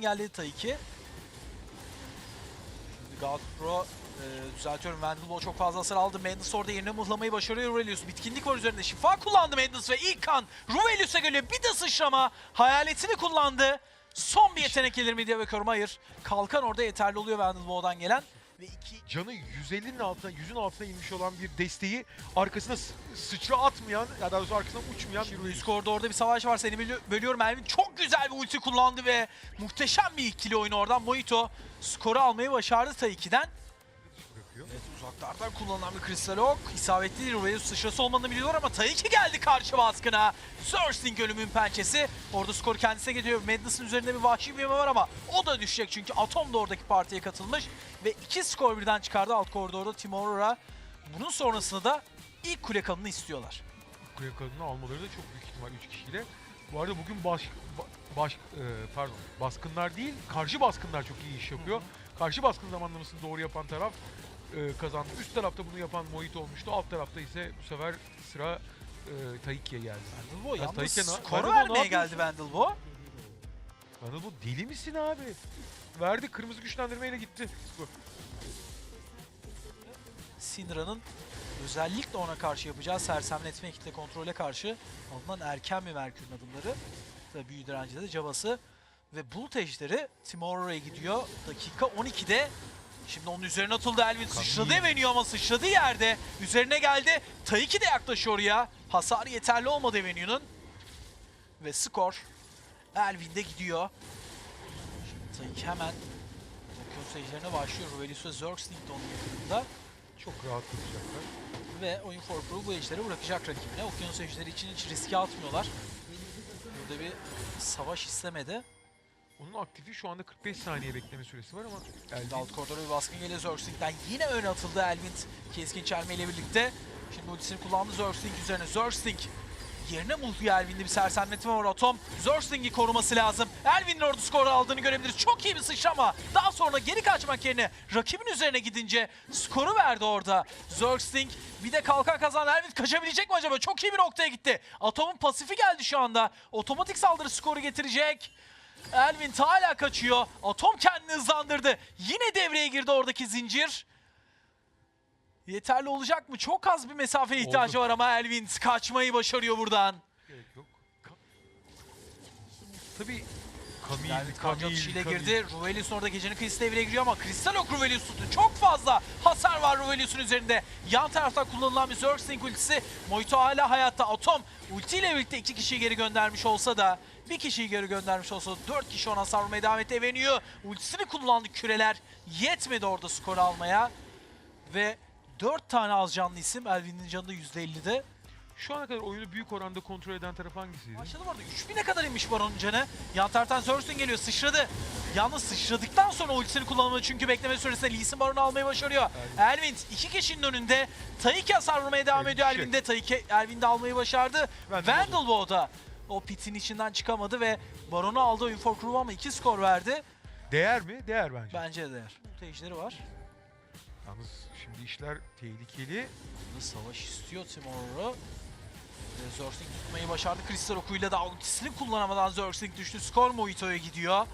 engelledi Taiki. Şimdi God Pro e, düzeltiyorum. Vandalbo çok fazla hasar aldı. Madness orada yerine mıhlamayı başarıyor Ruvelius. Bitkinlik var üzerinde. Şifa kullandı Madness ve ilk kan Ruvelius'a geliyor. Bir de sıçrama. Hayaletini kullandı. Son bir yetenek gelir mi diye bakıyorum. Hayır. Kalkan orada yeterli oluyor Vandalbo'dan gelen. Ve iki Canı 150'nin altına, 100'ün altına inmiş olan bir desteği arkasına sı- sıçra atmayan, ya daha doğrusu arkasına uçmayan bir Şimdi Ruiz. Discord'da orada bir savaş var. Seni bölü- bölüyorum. Elvin çok güzel bir ulti kullandı ve muhteşem bir ikili oyunu oradan. Mojito skoru almayı başardı Taiki'den. Evet uzaklardan kullanılan bir Crystal Oak. İsabetli değil. Reyes sıçrası olmadığını biliyorlar ama Taiki geldi karşı baskına. Searching ölümün pençesi. Orada skor kendisine gidiyor. Madness'ın üzerinde bir vahşi bir var ama o da düşecek çünkü Atom da oradaki partiye katılmış. Ve iki skor birden çıkardı alt koridorda Team Aurora. Bunun sonrasında da ilk kule kanını istiyorlar. Kule kadını almaları da çok büyük ihtimal 3 kişiyle. Bu arada bugün baş, ba- baş e, pardon baskınlar değil, karşı baskınlar çok iyi iş yapıyor. Karşı baskın zamanlamasını doğru yapan taraf e, kazandı. Üst tarafta bunu yapan Mojito olmuştu. Alt tarafta ise bu sefer sıra e, Taiki'ye geldi. Vandalbo Ya yalnız Taiki ne- skoru Vandalbo ne vermeye geldi Vandalbo. Bana bu deli misin abi? Verdi kırmızı güçlendirmeyle gitti. Syndra'nın özellikle ona karşı yapacağı sersemletme kitle kontrole karşı alınan erken bir Merkür'ün adımları. Tabii büyü direncide de cabası. Ve Bulut Ejderi Team Aurora'ya gidiyor. Dakika 12'de. Şimdi onun üzerine atıldı Elvin. Sıçradı Eveniyor ama sıçradığı yerde. Üzerine geldi. Taiki de yaklaşıyor oraya. Hasar yeterli olmadı Evenue'nun. Ve skor Elvin'de gidiyor. Şimdi Taiki hemen Okyanus Ejderine başlıyor. Ruvelius ve Zergsting de onun yakınında. Çok rahat tutacaklar. Ve oyun for Pro bu ejderi bırakacak rakibine. Okyanus ejderi için hiç riske atmıyorlar. Burada bir savaş istemedi. Onun aktifi şu anda 45 saniye bekleme süresi var ama Elvin alt koridora bir baskın geliyor Zergsting'den. Yine öne atıldı Elvind keskin çelme ile birlikte. Şimdi ultisini kullandı Zergsting üzerine. Zergsting yerine multiye Elvin'de bir sersemletme var Atom. Zersting'i koruması lazım. Elvin'in orada skoru aldığını görebiliriz. Çok iyi bir sıçrama. Daha sonra geri kaçmak yerine rakibin üzerine gidince skoru verdi orada. Zersting bir de kalkan kazan. Elvin kaçabilecek mi acaba? Çok iyi bir noktaya gitti. Atom'un pasifi geldi şu anda. Otomatik saldırı skoru getirecek. Elvin hala kaçıyor. Atom kendini hızlandırdı. Yine devreye girdi oradaki zincir. Yeterli olacak mı? Çok az bir mesafeye ihtiyacı Oldu. var ama Elvin kaçmayı başarıyor buradan. gerek yok. Tabii Kamil, Kamil, atışıyla Kamil. girdi. Ruvelius orada gecenin kıyısı devreye giriyor ama Kristal Ok Ruvelius tuttu. Çok fazla hasar var Ruvelius'un üzerinde. Yan taraftan kullanılan bir Zergsting ultisi. Mojito hala hayatta. Atom ultiyle birlikte iki kişiyi geri göndermiş olsa da bir kişiyi geri göndermiş olsa dört kişi ona hasar vurmaya devam etti. Eveniyor. Ultisini kullandı küreler. Yetmedi orada skor almaya. Ve dört tane az canlı isim. Elvin'in canı da %50'de. Şu ana kadar oyunu büyük oranda kontrol eden taraf hangisiydi? Başladı arada. 3000'e kadar inmiş Baron'un canı. Yan taraftan Zers'ün geliyor. Sıçradı. Yalnız sıçradıktan sonra ultisini kullanmadı çünkü bekleme süresinde Lee Sin Baron'u almayı başarıyor. Elvin iki kişinin önünde. Taiki hasar vurmaya devam Evet, ediyor şey. Elvin'de. Taiki Elvin'de almayı başardı. Vandal Vandal da o pitin içinden çıkamadı ve Baron'u aldı oyun for Crew ama iki skor verdi. Değer mi? Değer bence. Bence de değer. Ulti var. Yalnız şimdi işler tehlikeli. Burada savaş istiyor Team Aurora. Ve Zergsting tutmayı başardı. Crystal okuyla da ultisini kullanamadan Zergsting düştü. Skor Mojito'ya gidiyor.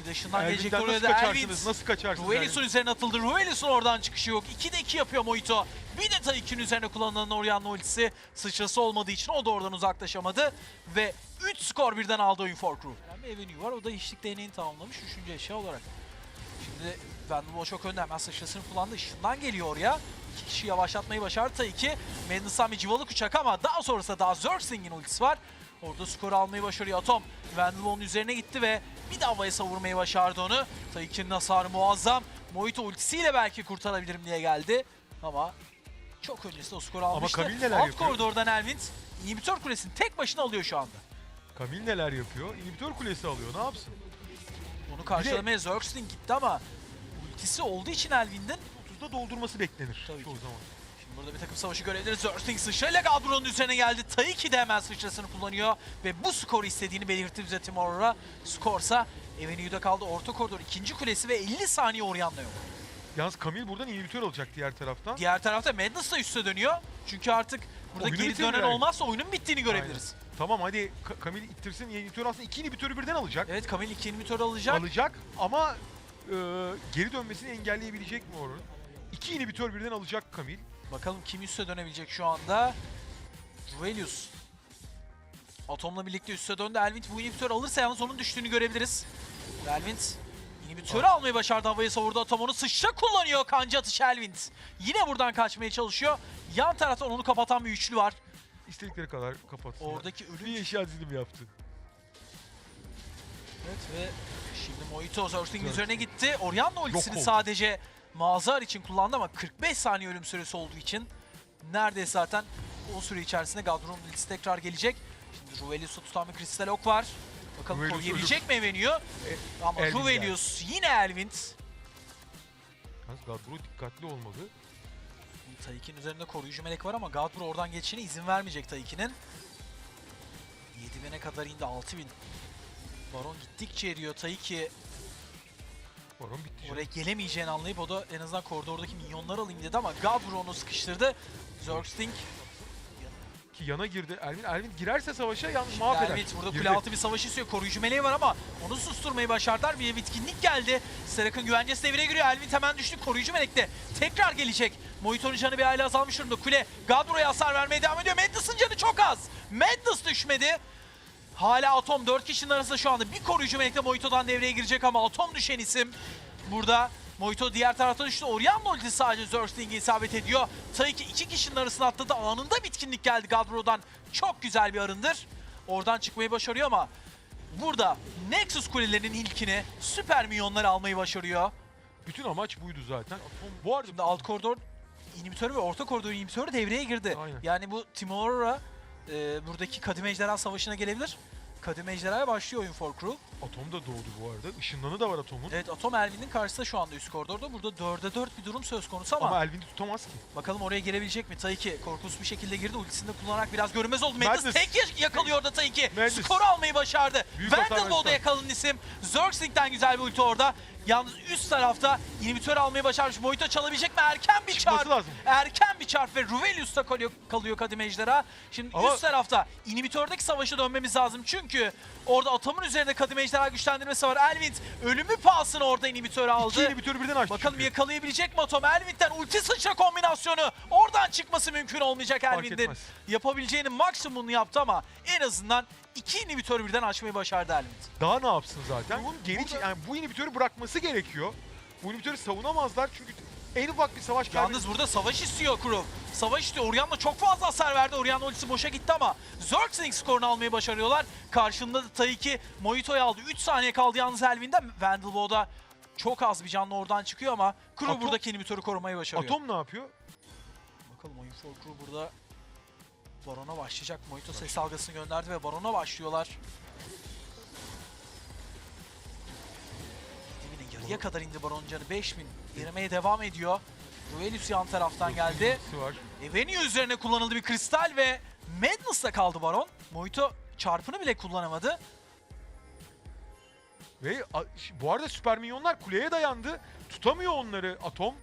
Bir de ışından gelecek Elvin'den oraya da? Elvin. Nasıl kaçarsınız? Ruvelius'un Elvin? üzerine atıldı. Ruvelius'un oradan çıkışı yok. 2'de 2 yapıyor Mojito. Bir de Taiki'nin üzerine kullanılan Orianna ultisi sıçrası olmadığı için o da oradan uzaklaşamadı. Ve 3 skor birden aldı oyun for Crew. Yani Avenue var. O da işlik değneğini tamamlamış. Üçüncü eşya olarak. Şimdi Vandal çok önde hemen sıçrasını kullandı. Işından geliyor oraya. İki kişi yavaşlatmayı başardı. Taiki Madness'tan bir civalık uçak ama daha sonrasında daha Zergsting'in ultisi var. Orada skoru almayı başarıyor Atom. Vandal onun üzerine gitti ve bir daha havaya savurmayı başardı onu. Taiki'nin hasarı muazzam. Mojito ultisiyle belki kurtarabilirim diye geldi. Ama çok öncesinde o skoru almıştı. Kamil neler Alt yapıyor? koridordan Elvind inhibitör kulesini tek başına alıyor şu anda. Kamil neler yapıyor? İnhibitör kulesi alıyor. Ne yapsın? Onu karşılamaya Zergsting gitti ama ultisi olduğu için Elvind'in 30'da doldurması beklenir Tabii çoğu ki. zaman. Şimdi burada bir takım savaşı görebiliriz. Zergsting sıçrayla Gadron'un üzerine geldi. Taiki de hemen sıçrasını kullanıyor. Ve bu skoru istediğini belirtti bize Team Aurora. Skorsa Avenue'da kaldı. Orta koridor ikinci kulesi ve 50 saniye Orianna yok. Yalnız Kamil buradan inhibitör alacak diğer taraftan. Diğer tarafta Madness da üste dönüyor. Çünkü artık burada Oyunu geri dönen yani. olmazsa oyunun bittiğini görebiliriz. Tamam hadi Ka- Kamil ittirsin. Inhibitor aslında iki inhibitörü birden alacak. Evet Kamil 2 inhibitor alacak. Alacak ama geri dönmesini engelleyebilecek mi Orun? İki inhibitör birden alacak Kamil. Bakalım kim üste dönebilecek şu anda. Ruvelius. Atom'la birlikte üste döndü. Elvint bu inhibitör alırsa yalnız onun düştüğünü görebiliriz. Elvint inhibitörü almayı başardı. Havayı savurdu. Atom onu sıçra kullanıyor. Kanca atışı Elvint. Yine buradan kaçmaya çalışıyor. Yan taraftan onu kapatan bir üçlü var. İstedikleri kadar kapatsın. Oradaki ölüm bir eşya dilim yaptı. Evet ve şimdi Mojito Zursting Zerg. üzerine gitti. Orianna ultisini sadece Mazhar için kullandı ama 45 saniye ölüm süresi olduğu için neredeyse zaten o süre içerisinde Gadron'un ultisi tekrar gelecek. Şimdi Ruvelius'u tutan bir kristal ok var. Bakalım Ruvelius koruyabilecek mi Evenio? Ama Elvin Ruvelius yine Elvind. Yalnız Gadbro dikkatli olmalı. Tayikin üzerinde koruyucu melek var ama Gadbro oradan geçişine izin vermeyecek Tayikin'in. 7000'e kadar indi 6000. Baron gittikçe eriyor Tayiki. Baron bitti. Oraya gelemeyeceğini anlayıp o da en azından koridordaki minyonları alayım dedi ama Gadbro onu sıkıştırdı. Zergsting Ki yana girdi. Elvin Elvin girerse savaşa yalnız mahveder. Elvit burada Girdi. kule altı bir savaş istiyor. Koruyucu meleği var ama onu susturmayı başardılar. Bir bitkinlik geldi. Serak'ın güvencesi devreye giriyor. Elvit hemen düştü. Koruyucu melek de tekrar gelecek. Mojito'nun canı bir aile azalmış durumda. Kule Gadbro'ya hasar vermeye devam ediyor. Madness'ın canı çok az. Madness düşmedi. Hala Atom 4 kişinin arasında şu anda bir koruyucu melek de Mojito'dan devreye girecek ama Atom düşen isim. Burada Mojito diğer tarafta düştü. Orianna ultisi sadece Zersting'e isabet ediyor. Tabii ki iki kişinin arasına atladı. Anında bitkinlik geldi Gadbro'dan. Çok güzel bir arındır. Oradan çıkmayı başarıyor ama burada Nexus kulelerinin ilkini süper minyonları almayı başarıyor. Bütün amaç buydu zaten. Bu arada Şimdi alt koridor inhibitörü ve orta koridor inhibitörü devreye girdi. Aynen. Yani bu Timur'a e, buradaki Kadim Ejderha Savaşı'na gelebilir. Kadim Ejderha'ya başlıyor Oyun for Crew. Atom da doğdu bu arada. Işınlanı da var Atom'un. Evet Atom Elvin'in karşısında şu anda üst koridorda. Burada 4'e 4 bir durum söz konusu ama, Ama Elvin'i tutamaz ki. bakalım oraya gelebilecek mi? Taiki korkusuz bir şekilde girdi. Ultisini de kullanarak biraz görünmez oldu. Madness, Madness. tek ya- yakalıyor orada Taiki. Skoru almayı başardı. Verdi. yakalanan isim. Zergsting'den güzel bir ulti orada. Yalnız üst tarafta inhibitör almayı başarmış. Mojito çalabilecek mi? Erken bir Çıkması çarp. lazım. Erken bir çarp ve Ruvelius'ta kalıyor, kalıyor Kadim Ejderha. Şimdi Ama- üst tarafta inhibitördeki savaşa dönmemiz lazım. Çünkü orada Atom'un üzerinde Kadim Ejderha güçlendirmesi var. Elvind ölümü pahasına orada inhibitörü aldı. İki inhibitörü birden açtı Bakalım çünkü. yakalayabilecek mi Atom? Elvind'den ulti sıçra kombinasyonu. Oradan çıkması mümkün olmayacak etmez. Yapabileceğinin maksimumunu yaptı ama en azından iki inhibitörü birden açmayı başardı Elvind. Daha ne yapsın zaten? Bunun geri burada- yani bu inhibitörü bırakması gerekiyor. Bu inhibitörü savunamazlar çünkü en ufak bir savaş Yalnız burada savaş istiyor Kuro. Savaş istiyor. Orianna çok fazla hasar verdi. Orianna ultisi boşa gitti ama Zergsting skorunu almayı başarıyorlar. Karşında da Taiki Mojito'yu aldı. 3 saniye kaldı yalnız Elvin'den. Vandalbo'da çok az bir canlı oradan çıkıyor ama Kuro Atom- buradaki inhibitörü korumayı başarıyor. Atom ne yapıyor? Bakalım Oyun for Crew burada Baron'a başlayacak. Mojito ses dalgasını gönderdi ve Baron'a başlıyorlar. 7000'e yarıya kadar indi Baron'un canı. 5000 erimeye devam ediyor. Ruvelius yan taraftan geldi. Ultisi Var. Eveni üzerine kullanıldı bir kristal ve Madness'la kaldı Baron. Mojito çarpını bile kullanamadı. Ve bu arada süper minyonlar kuleye dayandı. Tutamıyor onları Atom.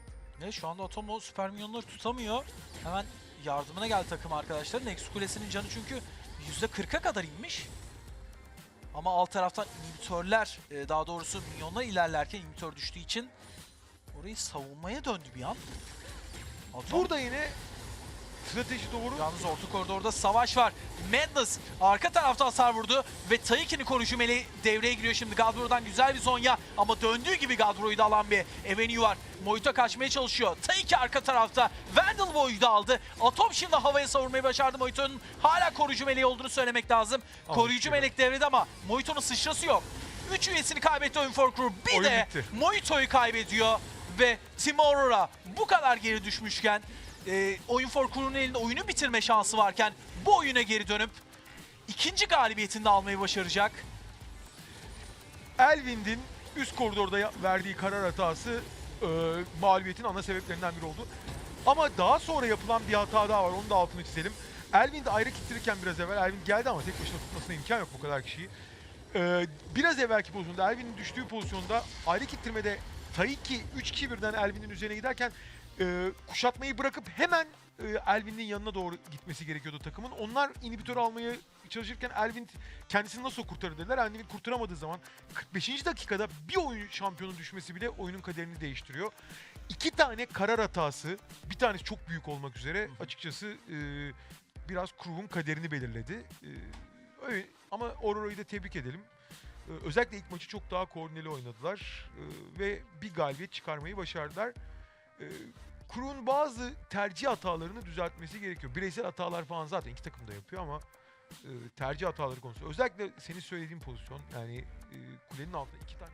Ve şu anda Atomo süper minyonları tutamıyor. Hemen yardımına geldi takım arkadaşlar. Nexus Kulesi'nin canı çünkü %40'a kadar inmiş. Ama alt taraftan inhibitörler, e, daha doğrusu minyonlar ilerlerken inhibitör düştüğü için orayı savunmaya döndü bir an. Atom Burada yine strateji doğru. Yalnız orta koridorda savaş var. Madness arka tarafta hasar vurdu ve Taiki'nin koruyucu meleği devreye giriyor şimdi. Gadbro'dan güzel bir zonya ama döndüğü gibi Gadbro'yu da alan bir Avenue var. Mojito kaçmaya çalışıyor. Taiki arka tarafta. Vandal Boy'u da aldı. Atom şimdi havaya savurmayı başardı. Mojito'nun hala koruyucu meleği olduğunu söylemek lazım. Al koruyucu melek devrede ama Mojito'nun sıçrası yok. 3 üyesini kaybetti Oyun for Crew. Bir Oyun de. Mojito'yu kaybediyor ve Team Aurora bu kadar geri düşmüşken e, Oyun for Crew'un elinde oyunu bitirme şansı varken bu oyuna geri dönüp ikinci galibiyetini de almayı başaracak. Elvind'in üst koridorda verdiği karar hatası e, mağlubiyetin ana sebeplerinden biri oldu. Ama daha sonra yapılan bir hata daha var. Onu da altını çizelim. Elvind ayrı kittirirken biraz evvel Elvind geldi ama tek başına tutmasına imkan yok bu kadar kişiyi. E, biraz evvelki pozisyonda Elvin'in düştüğü pozisyonda ayrı kittirmede Taiki 3-2 birden Elvin'in üzerine giderken e, kuşatmayı bırakıp hemen e, Elvin'in yanına doğru gitmesi gerekiyordu takımın. Onlar inhibitör almaya çalışırken Elvin kendisini nasıl kurtarır dediler. Elvin kurtaramadığı zaman 45. dakikada bir oyun şampiyonu düşmesi bile oyunun kaderini değiştiriyor. İki tane karar hatası, bir tanesi çok büyük olmak üzere açıkçası e, biraz Crew'un kaderini belirledi. E, öyle, ama Aurora'yı da tebrik edelim. E, özellikle ilk maçı çok daha koordineli oynadılar e, ve bir galibiyet çıkarmayı başardılar. E, Crew'un bazı tercih hatalarını düzeltmesi gerekiyor. Bireysel hatalar falan zaten iki takım da yapıyor ama e, tercih hataları konusunda özellikle senin söylediğin pozisyon yani e, kulenin altında iki tane